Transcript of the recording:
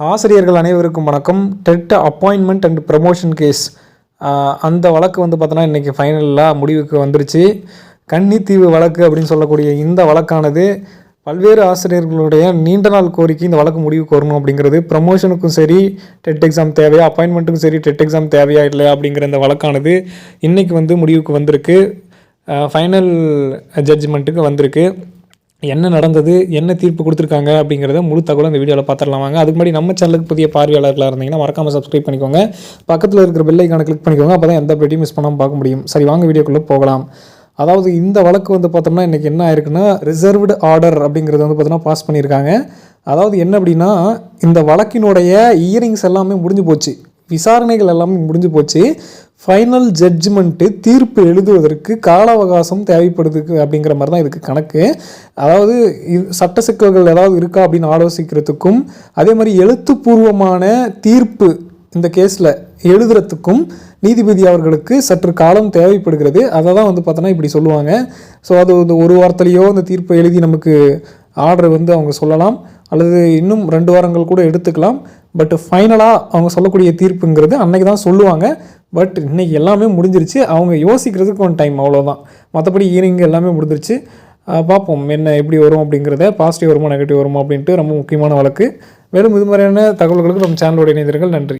ஆசிரியர்கள் அனைவருக்கும் வணக்கம். TET appointment and promotion case அந்த வழக்கு வந்து பார்த்தோன்னா இன்றைக்கி ஃபைனலாக முடிவுக்கு வந்துருச்சு. கன்னித்தீவு வழக்கு அப்படின்னு சொல்லக்கூடிய இந்த வழக்கானது பல்வேறு ஆசிரியர்களுடைய நீண்ட நாள் கோரிக்கை இந்த வழக்கு முடிவுக்கு வரணும் அப்படிங்கிறது. ப்ரமோஷனுக்கும் சரி டெட் எக்ஸாம் தேவையா அப்பாயின்மெண்ட்டுக்கும் சரி டெட் எக்ஸாம் தேவையா இல்லையா அப்படிங்கிற இந்த வழக்கானது இன்றைக்கி வந்து முடிவுக்கு வந்திருக்கு. ஃபைனல் ஜட்ஜ்மெண்ட்டுக்கு வந்திருக்கு. என்ன நடந்தது என்ன தீர்ப்பு கொடுத்துருக்காங்க அப்படிங்கிறத முழு தகவலும் இந்த வீடியோவில் பார்த்துடலாம் வாங்க. அதுக்கு முன்னாடி நம்ம சேனலுக்கு புதிய பார்வையாளர்களாக இருந்தீங்கன்னா மறக்காமல் சப்ஸ்கிரைப் பண்ணிக்கோங்க. பக்கத்தில் இருக்கிற பெல் கிளிக் பண்ணிக்கோங்க. அப்போ தான் எந்த பேட்டியும் மிஸ் பண்ணாமல் பார்க்க முடியும். சரி வாங்க வீடியோக்குள்ளே போகலாம். அதாவது இந்த வழக்கு வந்து பார்த்தோம்னா இன்றைக்கி என்ன ஆயிருக்குன்னா ரிசர்வ்டு ஆர்டர் அப்படிங்கிறது வந்து பார்த்தோன்னா பாஸ் பண்ணியிருக்காங்க. அதாவது என்ன அப்படின்னா இந்த வழக்கினுடைய இயரிங்ஸ் எல்லாமே முடிஞ்சு போச்சு. விசாரணைகள் எல்லாமே முடிஞ்சு போச்சு. ஃபைனல் ஜட்ஜ்மெண்ட்டு தீர்ப்பு எழுதுவதற்கு கால அவகாசம் தேவைப்படுது அப்படிங்கிற மாதிரி தான் இதுக்கு கணக்கு. அதாவது இது- சட்ட சிக்கல்கள் ஏதாவது இருக்கா அப்படின்னு ஆலோசிக்கிறதுக்கும் அதே மாதிரி எழுத்துப்பூர்வமான தீர்ப்பு இந்த கேஸில் எழுதுறதுக்கும் நீதிபதி அவர்களுக்கு சற்று காலம் தேவைப்படுகிறது. அதை தான் வந்து பார்த்தோன்னா இப்படி சொல்லுவாங்க. ஸோ அது வந்து ஒரு வாரத்துலேயோ அந்த தீர்ப்பை எழுதி நமக்கு ஆர்டர் வந்து அவங்க சொல்லலாம். அல்லது இன்னும் ரெண்டு வாரங்கள் கூட எடுத்துக்கலாம். பட் ஃபைனலாக அவங்க சொல்லக்கூடிய தீர்ப்புங்கிறது அன்னைக்கு தான் சொல்லுவாங்க. பட் இன்றைக்கி எல்லாமே முடிஞ்சிருச்சு. அவங்க யோசிக்கிறதுக்கு ஒன் டைம் அவ்வளோதான் மற்றபடி ஈவினிங் எல்லாமே முடிஞ்சிருச்சு. பார்ப்போம். என்ன எப்படி வரும் அப்படிங்கிறத பாசிட்டிவ் வருமா நெகட்டிவ் வருமா அப்படின்ட்டு ரொம்ப முக்கியமான வழக்கு. மேலும் இது மாதிரியான தகவல்களுக்கு நம்ம சேனலோட இணைந்தீர்கள் நன்றி.